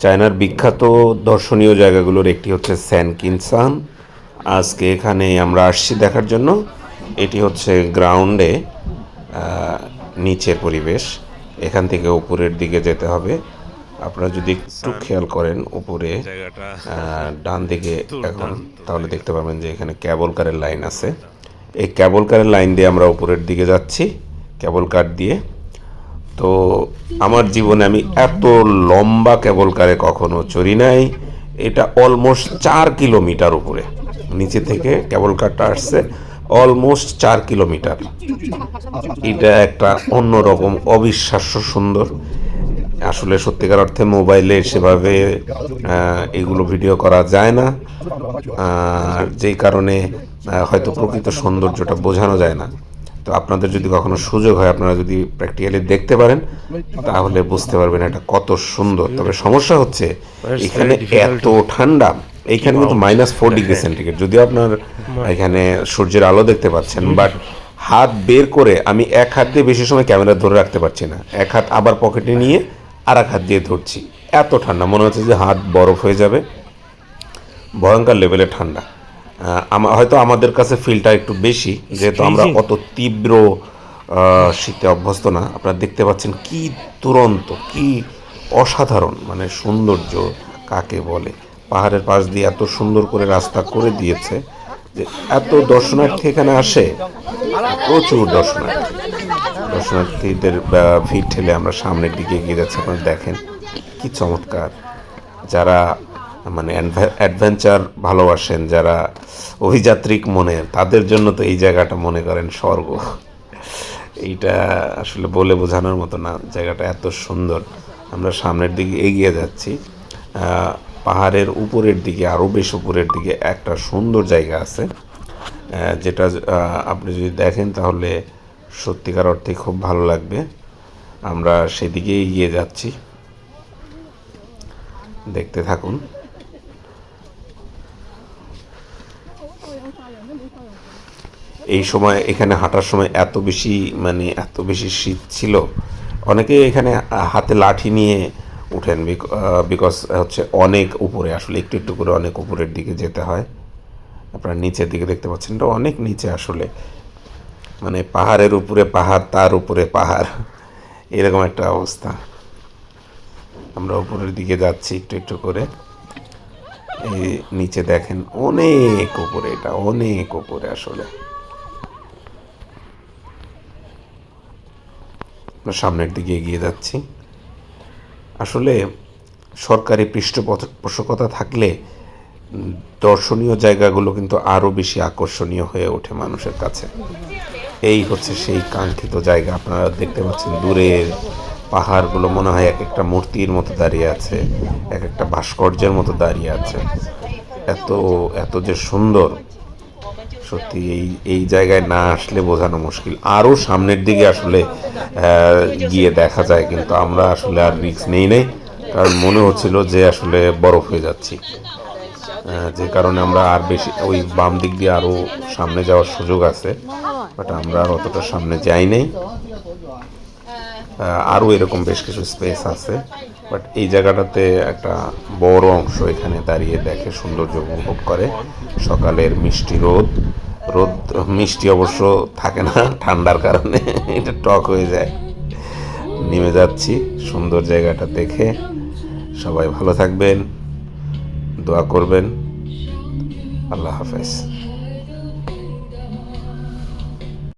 চায়নার বিখ্যাত দর্শনীয় জায়গাগুলোর একটি হচ্ছে স্যান কিনসান। আজকে এখানে আমরা আসছি দেখার জন্য। এটি হচ্ছে গ্রাউন্ডে নিচের পরিবেশ। এখান থেকে উপরের দিকে যেতে হবে। আপনারা যদি একটু খেয়াল করেন উপরে ডান দিকে এখন তাহলে দেখতে পাবেন যে এখানে ক্যাবল কারের লাইন আছে। এই ক্যাবল কারের লাইন দিয়ে আমরা উপরের দিকে যাচ্ছি। ক্যাবল কার দিয়ে তো আমার জীবনে আমি এত লম্বা কেবল কারে কখনো চড়ি নাই। এটা অলমোস্ট চার কিলোমিটার উপরে। নিচে থেকে কেবল কারটা আসছে অলমোস্ট চার কিলোমিটার। এটা একটা অন্যরকম অবিশ্বাস্য সুন্দর। আসলে সত্যিকার অর্থে মোবাইলে সেভাবে এগুলো ভিডিও করা যায় না। যেই কারণে হয়তো প্রকৃত সৌন্দর্যটা বোঝানো যায় না। তো আপনাদের যদি কখনো সুযোগ হয় আপনারা যদি প্র্যাকটিক্যালি দেখতে পারেন তাহলে বুঝতে পারবেন এটা কত সুন্দর। তবে সমস্যা হচ্ছে এখানে এত ঠান্ডা এইখানে কিন্তু মাইনাস ফোর ডিগ্রি সেন্টিগ্রেড যদিও আপনার এখানে সূর্যের আলো দেখতে পাচ্ছেন বাট হাত বের করে আমি এক হাত দিয়ে বেশি সময় ক্যামেরা ধরে রাখতে পারছি না। এক হাত আবার পকেটে নিয়ে আর এক হাত দিয়ে ধরছি। এত ঠান্ডা মনে হচ্ছে যে হাত বরফ হয়ে যাবে। ভয়ঙ্কর লেভেলের ঠান্ডা। হয়তো আমাদের কাছে ফিলটা একটু বেশি যেহেতু আমরা অত তীব্র শীতে অভ্যস্ত না। আপনারা দেখতে পাচ্ছেন কি দুরন্ত কি অসাধারণ মানে সৌন্দর্য কাকে বলে। পাহাড়ের পাশ দিয়ে এত সুন্দর করে রাস্তা করে দিয়েছে যে এত দর্শনার্থী এখানে আসে প্রচুর দর্শনার্থী। দর্শনার্থীদের ভিড় ঠেলে আমরা সামনের দিকে এগিয়ে যাচ্ছি আপনারা দেখেন কি চমৎকার। যারা মানে অ্যাডভেঞ্চার ভালোবাসেন যারা অভিযাত্রিক মনের তাদের জন্য তো এই জায়গাটা মনে করেন স্বর্গ। এইটা আসলে বলে বোঝানোর মতো না, জায়গাটা এত সুন্দর। আমরা সামনের দিকে এগিয়ে যাচ্ছি। পাহাড়ের উপরের দিকে, আরও বেশ উপরের দিকে একটা সুন্দর জায়গা আছে। যেটা আপনি যদি দেখেন তাহলে সত্যিকার অর্থে খুব ভালো লাগবে। আমরা সেদিকে এগিয়ে যাচ্ছি। দেখতে থাকুন। এই সময় এখানে হাঁটার সময় এত বেশি মানে এত বেশি শীত ছিল। অনেকে এখানে হাতে লাঠি নিয়ে উঠেন বিকজ হচ্ছে অনেক উপরে, আসলে একটু একটু করে অনেক উপরের দিকে যেতে হয়। আপনারা নিচের দিকে দেখতে পাচ্ছেন এটা অনেক নিচে আসলে। মানে পাহাড়ের উপরে পাহাড়, তার উপরে পাহাড়। এরকম একটা অবস্থা। আমরা উপরের দিকে যাচ্ছি একটু একটু করে। নিচে দেখেন অনেক উপরে এটা, অনেক উপরে আসলে। সামনের দিকে এগিয়ে যাচ্ছি। আসলে সরকারি পৃষ্ঠপোষকতা থাকলে দর্শনীয় জায়গাগুলো কিন্তু আরও বেশি আকর্ষণীয় হয়ে ওঠে মানুষের কাছে। এই হচ্ছে সেই কাঙ্ক্ষিত জায়গা, আপনারা দেখতে পাচ্ছেন দূরের পাহাড়গুলো মনে হয় এক একটা মূর্তির মতো দাঁড়িয়ে আছে, এক একটা ভাস্কর্যের মতো দাঁড়িয়ে আছে। এত এত যে সুন্দর। সত্যি এই এই জায়গায় না আসলে বোঝানো মুশকিল। আরও সামনের দিকে আসলে গিয়ে দেখা যায়, কিন্তু আমরা আসলে আর রিক্স নেই নেই কারণ মনে হচ্ছিল যে আসলে বরফ হয়ে যাচ্ছি। যে কারণে আমরা আর বেশি, ওই বাম দিক দিয়ে আরও সামনে যাওয়ার সুযোগ আছে। বাট আমরা আর অতটা সামনে যাই নাই। আরও এরকম বেশ কিছু স্পেস আছে বাট এই জায়গাটাতে একটা বড় অংশ এখানে দাঁড়িয়ে দেখে সৌন্দর্য উপভোগ করে। সকালের মিষ্টি রোদ রোদ, মিষ্টি অবশ্য থাকে না ঠান্ডার কারণে, এটা টক হয়ে যায়। নেমে যাচ্ছি, সুন্দর জায়গাটা দেখে। সবাই ভালো থাকবেন, দোয়া করবেন। আল্লাহ হাফেজ।